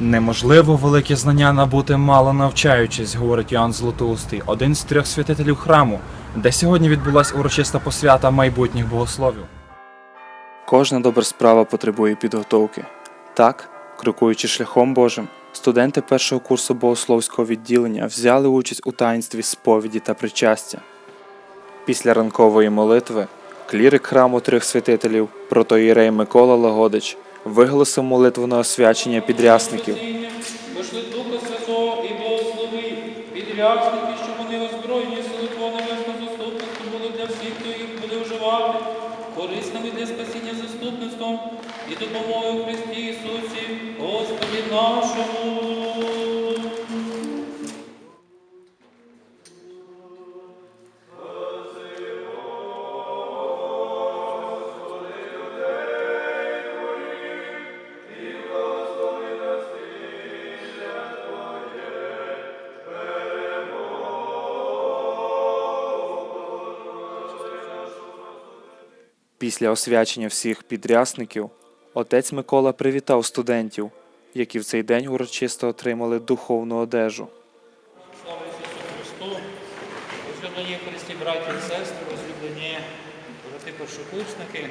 Неможливо велике знання набути мало навчаючись, говорить Іоанн Златоустий, один з трьох святителів храму, де сьогодні відбулася урочиста посвята майбутніх богословів. Кожна добра справа потребує підготовки. Так, крокуючи шляхом Божим, студенти першого курсу богословського відділення взяли участь у таїнстві сповіді та причастя. Після ранкової молитви клірик храму трьох святителів, протоїрей Микола Лагодич, виголосив молитву на освячення підрясників. Пошли Духа Святого і благослови підрядники, і допомогою в Христі Ісусі, Господі нашому. Після освячення всіх підрясників отець Микола привітав студентів, які в цей день урочисто отримали духовну одежу. Слава Ісусу Христу! Розлюблені Христі, браті і сестри, розлюблені брати першокурсники.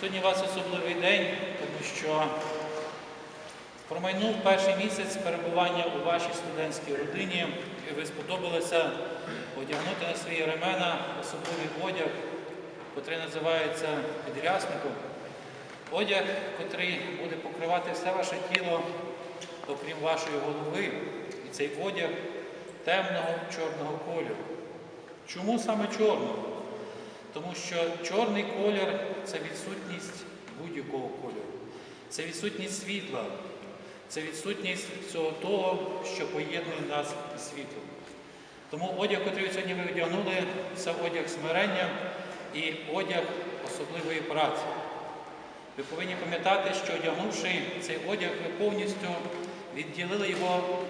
Сьогодні у вас особливий день, тому що промайнув перший місяць перебування у вашій студентській родині, і ви сподобалося одягнути на свої ремена особливий одяг, котрий називається підрясником. Одяг, котрий буде покривати все ваше тіло, окрім вашої голови. І цей одяг темного чорного кольору. Чому саме чорного? Тому що чорний колір це відсутність будь-якого кольору. Це відсутність світла, це відсутність всього того, що поєднує нас із світлом. Тому одяг, який сьогодні ви одягнули, це одяг смирення і одяг особливої праці. Ви повинні пам'ятати, що одягнувши цей одяг, ви повністю відділили його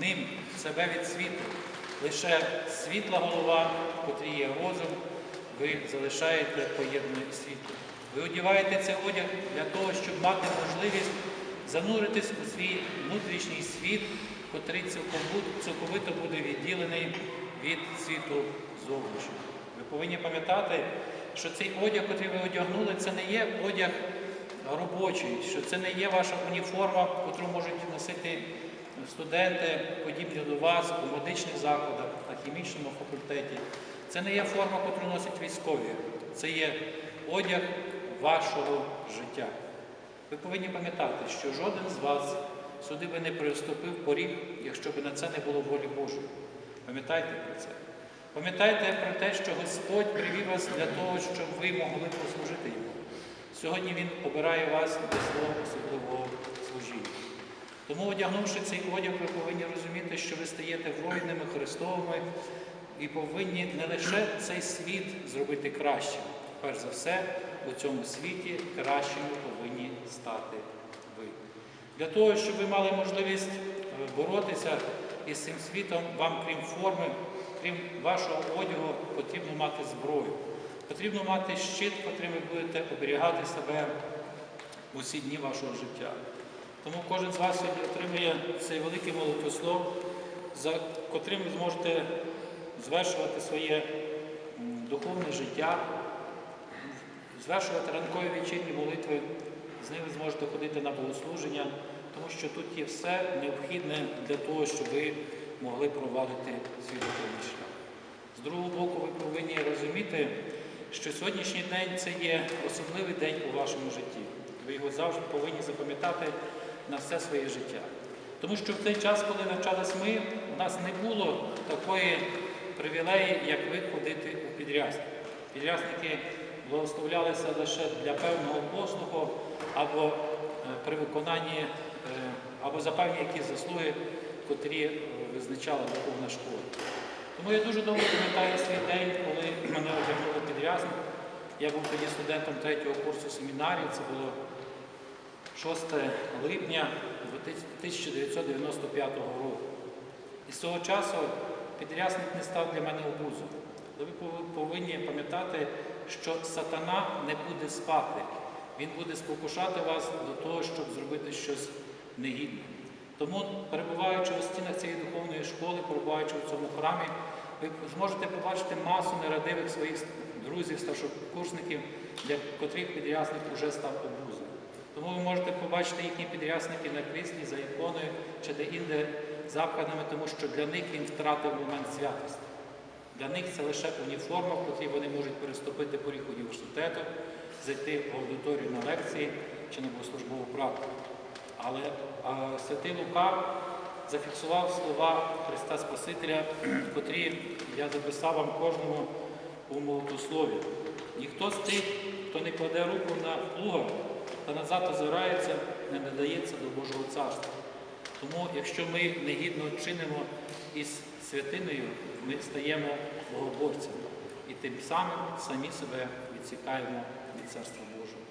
ним, себе від світу. Лише світла голова, в котрій є розум, ви залишаєте поєднане світло. Ви одягаєте цей одяг для того, щоб мати можливість зануритись у свій внутрішній світ, котрий цілковито буде відділений від світу зовнішнього. Ви повинні пам'ятати, що цей одяг, який ви одягнули, це не є одяг робочий, що це не є ваша уніформа, яку можуть носити студенти, подібні до вас у медичних закладах, на хімічному факультеті. Це не є форма, яку носять військові. Це є одяг вашого життя. Ви повинні пам'ятати, що жоден з вас сюди би не приступив поріг, якщо б на це не було волі Божої. Пам'ятайте про це. Пам'ятайте про те, що Господь привів вас для того, щоб ви могли послужити йому. Сьогодні Він обирає вас для свого особливого служіння. Тому, одягнувши цей одяг, ви повинні розуміти, що ви стаєте воїнами Христовими і повинні не лише цей світ зробити кращим. Перш за все, у цьому світі кращими повинні стати ви. Для того, щоб ви мали можливість е, боротися із цим світом, вам, крім форми, крім вашого одягу, потрібно мати зброю. Потрібно мати щит, котрим ви будете оберігати себе усі дні вашого життя. Тому кожен з вас сьогодні отримує цей великий молитвослов, за котрим ви зможете звершувати своє духовне життя, звершувати ранкові вечірні молитви, з ними зможете ходити на богослуження, тому що тут є все необхідне для того, щоб ви могли провадити свій духовний шлях. З другого боку, ви повинні розуміти, що сьогоднішній день це є особливий день у вашому житті. Ви його завжди повинні запам'ятати на все своє життя. Тому що в той час, коли навчались ми, у нас не було такої привілеї, як ви ходити у підрясники. Підрясники благословлялися лише для певного послуху або е, при виконанні, е, або за певні якісь заслуги, котрі е, визначала духовна школа. Тому я дуже довго пам'ятаю свій день, коли мене одягнули підрязник. Я був тоді студентом третього курсу семінарії, це було 6 липня 1995 року. І з того часу підрясник не став для мене обузою. Але ви повинні пам'ятати, що сатана не буде спати. Він буде спокушати вас до того, щоб зробити щось негідне. Тому, перебуваючи у стінах цієї духовної школи, перебуваючи у цьому храмі, ви зможете побачити масу нерадивих своїх друзів, старшокурсників, для котрих підрясник вже став обузою. Тому ви можете побачити їхні підрясники на кріслі за іконою чи де-інде запханими, тому що для них він втратив момент святості. Для них це лише уніформа, в котрій вони можуть переступити поріг університету, зайти в аудиторію на лекції чи на богослужбову практику. Але а, святий Лука зафіксував слова Христа Спасителя, котрі я записав вам кожному у молотослові. Ніхто з тих, хто не кладе руку на плуга та назад озирається, не надається до Божого царства. Тому, якщо ми негідно чинимо із святиною, ми стаємо богоборцями і тим самим самі себе відсікаємо від Царства Божого.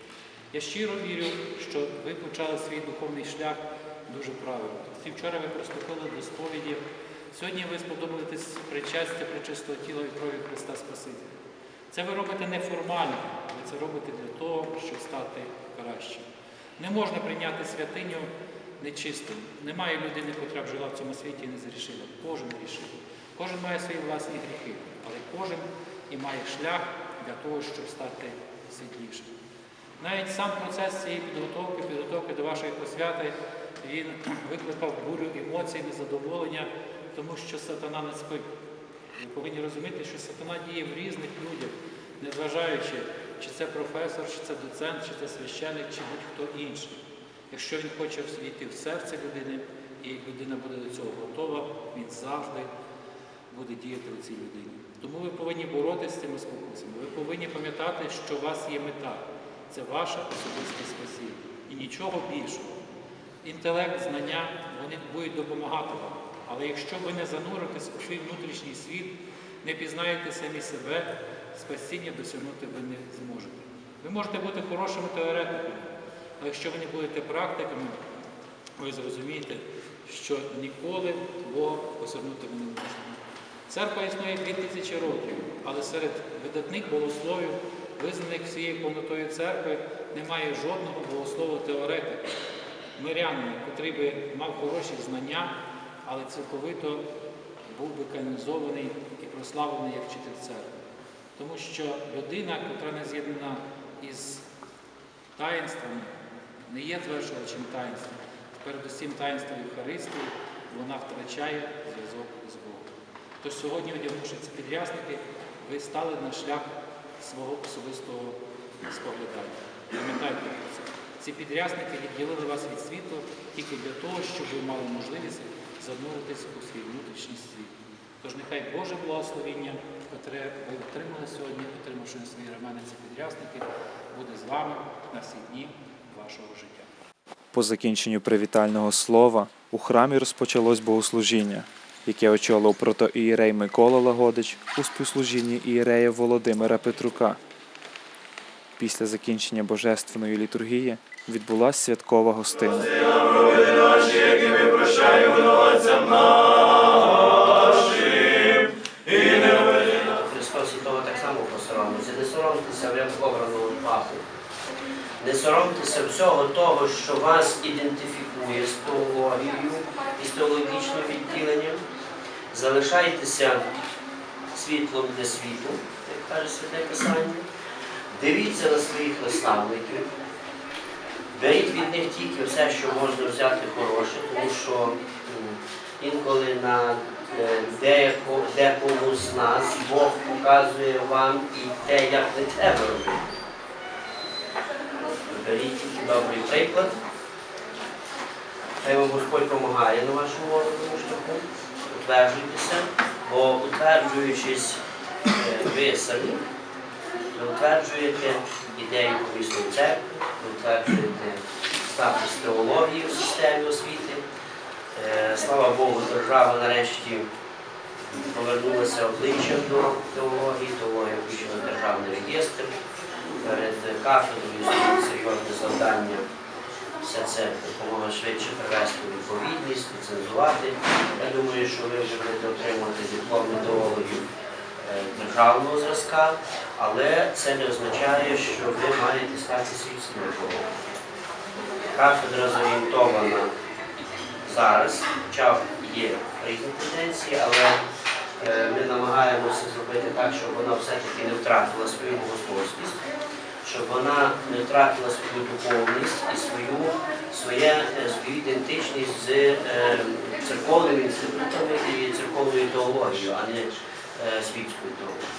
Я щиро вірю, що ви почали свій духовний шлях дуже правильно. І вчора ви приступили до сповіді. Сьогодні ви сподобаєтесь причастя причистого тіла і крові Христа Спасителя. Це ви робите неформально, ви це робите для того, щоб стати кращим. Не можна прийняти святиню нечистим. Немає людини, яка б жила в цьому світі і не зрішила. Кожен грішив. Кожен має свої власні гріхи, але кожен і має шлях для того, щоб стати світлішим. Навіть сам процес цієї підготовки, підготовки до вашої посвяти, він викликав бурю емоцій, незадоволення, тому що сатана не спить. Ви повинні розуміти, що сатана діє в різних людях, незважаючи, чи це професор, чи це доцент, чи це священник, чи будь-хто інший. Якщо він хоче війти в серце людини, і людина буде до цього готова, він завжди буде діяти у цій людині. Тому ви повинні боротися з цими спокусами. Ви повинні пам'ятати, що у вас є мета. Це ваше особисте спасіння. І нічого більшого. Інтелект, знання, вони будуть допомагати вам. Але якщо ви не зануритесь у свій внутрішній світ, не пізнаєте самі себе, спасіння досягнути ви не зможете. Ви можете бути хорошими теоретиками, але якщо ви не будете практиками, ви зрозумієте, що ніколи Бога осягнути ви не можете. Церква існує 2000 років, але серед видатних богословів, визнаних всією повнотою церкви, немає жодного богослова теоретика, мирянина, котрий би мав хороші знання, але цілковито був би канонізований і прославлений як вчитель церкви. Тому що людина, яка не з'єднана із таїнствами, не є звершувачем таїнства. Передусім таїнства Євхаристії, вона втрачає зв'язок з Богом. Тож сьогодні, одягнувши ці підрясники, ви стали на шлях свого особистого споглядання. Пам'ятайте про це. Ці підрясники відділили вас від світу тільки для того, щоб ви мали можливість зануритися у свій внутрішній світ. Тож нехай Боже благословіння, котре ви отримали сьогодні, отримавши на свої рамени ці підрясники, буде з вами на всі дні вашого життя. По закінченню привітального слова у храмі розпочалось богослужіння, яке очолив протоієрей Микола Лагодич у співслужінні ієрея Володимира Петрука. Після закінчення божественної літургії відбулася святкова гостина. Христос посоромиться. Не соромтеся обраного папу. Не соромтеся всього того, що вас ідентифікує з теологією і з теологічним відділенням. Залишайтеся світлом для світу, як каже Святе Писання. Дивіться на своїх наставників. Беріть від них тільки все, що можна взяти хороше, тому що інколи на декому з нас Бог показує вам і те, як не треба робити. Беріть добрий приклад. Хай вам Господь допомагає на вашому ворогому шляху. Утверджуйтеся, бо утверджуючись е, ви самі, ви утверджуєте ідею помісної церкви, ви утверджуєте статус теології в системі освіти. Е, Слава Богу, держава нарешті повернулася обличчям до теології, теологія включена в державний реєстр. Перед кафедрою серйозне завдання все це допомога швидше привести відповідність, ліцензувати. Я думаю, що ви вже будете отримувати диплом метеологів е, державного зразка, але це не означає, що ви маєте стати сільським екологом. Кафедра зорієнтована зараз, хоча є різні тенденції, але е, ми намагаємося зробити так, щоб вона все-таки не втратила свою богословськість, щоб вона не втратила свою духовність і свою, своє, е, свою ідентичність з е, церковними інститутами і церковною теологією, а не світською теологією.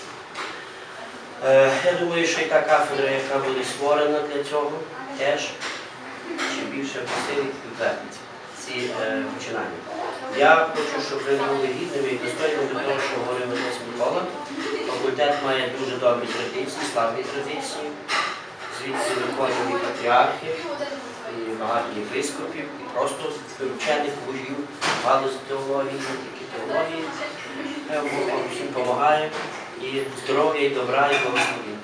Я думаю, що і та кафедра, яка буде створена для цього, теж ще більше посилить утвердить ці е, починання. Я хочу, щоб ви були гідними і достойними до того, що говорив отець Микола. Факультет має дуже добрі традиції, славні традиції. Звідси виходять і патріархи, і багато єпископів, і просто вчених мужів, галузі теології, не тільки теології. Вам всім допомагаю і здоров'я, і добра, і благословіння.